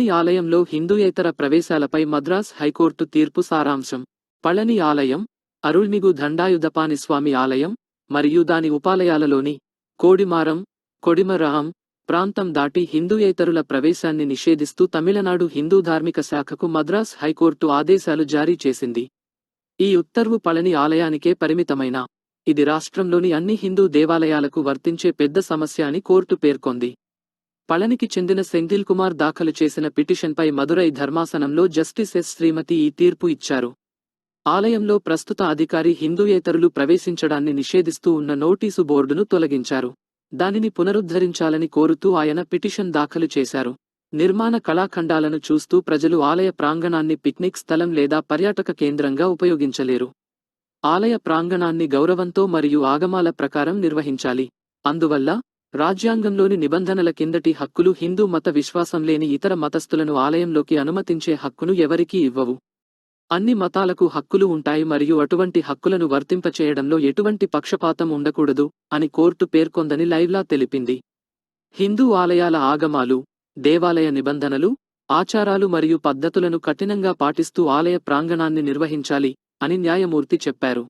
పళని ఆలయంలో హిందూయేతర ప్రవేశాలపై మద్రాస్ హైకోర్టు తీర్పు సారాంశం. పళని ఆలయం అరుళ్మిగు దండాయుధపాని స్వామి ఆలయం మరియు దాని ఉపాలయాలలోని కోడిమారం కొడిమరహం ప్రాంతం దాటి హిందూయేతరుల ప్రవేశాన్ని నిషేధిస్తూ తమిళనాడు హిందూ ధార్మిక శాఖకు మద్రాస్ హైకోర్టు ఆదేశాలు జారీ చేసింది. ఈ ఉత్తర్వు పళని ఆలయానికే పరిమితమైన. ఇది రాష్ట్రంలోని అన్ని హిందూ దేవాలయాలకు వర్తించే పెద్ద సమస్య అని కోర్టు పేర్కొంది. పళనికి చెందిన సెంథిల్ కుమార్ దాఖలు చేసిన పిటిషన్పై మదురై ధర్మాసనంలో జస్టిస్ ఎస్. శ్రీమతి ఈ తీర్పు ఇచ్చారు. ఆలయంలో ప్రస్తుత అధికారి హిందూయేతరులు ప్రవేశించడాన్ని నిషేధిస్తూ ఉన్న నోటీసు బోర్డును తొలగించారు. దానిని పునరుద్ధరించాలని కోరుతూ ఆయన పిటిషన్ దాఖలు చేశారు. నిర్మాణ కళాఖండాలను చూస్తూ ప్రజలు ఆలయ ప్రాంగణాన్ని పిక్నిక్ స్థలం లేదా పర్యాటక కేంద్రంగా ఉపయోగించలేరు. ఆలయ ప్రాంగణాన్ని గౌరవంతో మరియు ఆగమాల ప్రకారం నిర్వహించాలి. అందువల్ల రాజ్యాంగంలోని నిబంధనల కిందటి హక్కులు హిందూ మత విశ్వాసం లేని ఇతర మతస్థులను ఆలయంలోకి అనుమతించే హక్కును ఎవరికీ ఇవ్వవు. అన్ని మతాలకు హక్కులు ఉంటాయి మరియు అటువంటి హక్కులను వర్తింపచేయడంలో ఎటువంటి పక్షపాతం ఉండకూడదు అని కోర్టు పేర్కొందని లైవ్లా తెలిపింది. హిందూ ఆలయాల ఆగమాలు దేవాలయ నిబంధనలు ఆచారాలు మరియు పద్ధతులను కఠినంగా పాటిస్తూ ఆలయ ప్రాంగణాన్ని నిర్వహించాలి అని న్యాయమూర్తి చెప్పారు.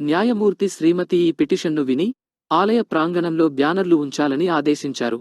న్యాయమూర్తి శ్రీమతి ఈ పిటిషన్ను విని ఆలయ ప్రాంగణంలో బ్యానర్లు ఉంచాలని ఆదేశించారు.